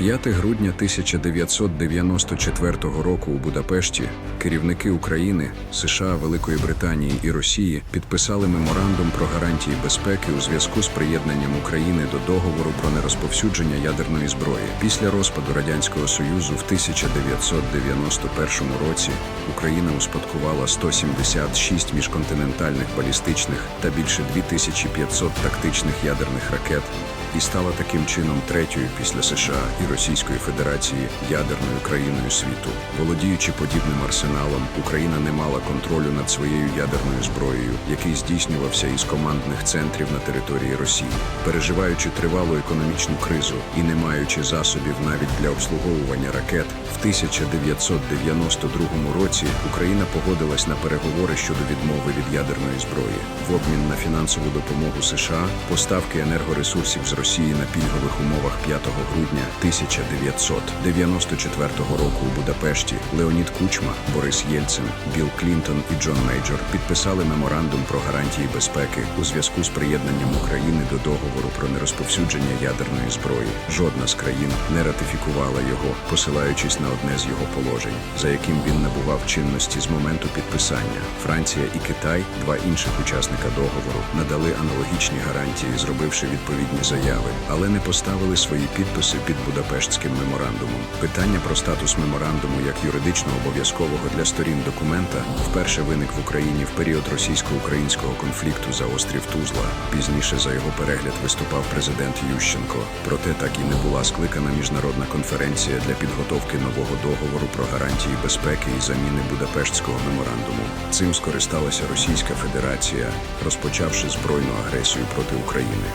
5 грудня 1994 року у Будапешті керівники України, США, Великої Британії і Росії підписали меморандум про гарантії безпеки у зв'язку з приєднанням України до договору про нерозповсюдження ядерної зброї. Після розпаду радянського союзу в 1991 році Україна успадкувала 176 міжконтинентальних балістичних та більше 2500 тактичних ядерних ракет і стала таким чином третьою після США і Російської Федерації ядерною країною світу. Володіючи подібним арсеналом, Україна не мала контролю над своєю ядерною зброєю, який здійснювався із командних центрів на території Росії, переживаючи тривалу економічну кризу і не маючи засобів навіть для обслуговування ракет, в 1992 році Україна погодилась на переговори щодо відмови від ядерної зброї в обмін на фінансову допомогу США, поставки енергоресурсів з Росії на пільгових умовах 5 грудня 1994 року у Будапешті Леонід Кучма, Борис Єльцин, Білл Клінтон і Джон Мейджор підписали меморандум про гарантії безпеки у зв'язку з приєднанням України до договору про нерозповсюдження ядерної зброї. Жодна з країн не ратифікувала його, посилаючись на одне з його положень, за яким він набував чинності з моменту підписання. Франція і Китай, два інших учасника договору, надали аналогічні гарантії, зробивши відповідні заяви, але не поставили свої підписи під Будапештським меморандумом. Питання про статус меморандуму як юридично обов'язкового для сторін документа вперше виник в Україні в період російсько-українського конфлікту за острів Тузла. Пізніше за його перегляд виступав президент Ющенко. Проте так і не була скликана міжнародна конференція для підготовки нового договору про гарантії безпеки і заміни Будапештського меморандуму. Цим скористалася Російська Федерація, розпочавши збройну агресію проти України.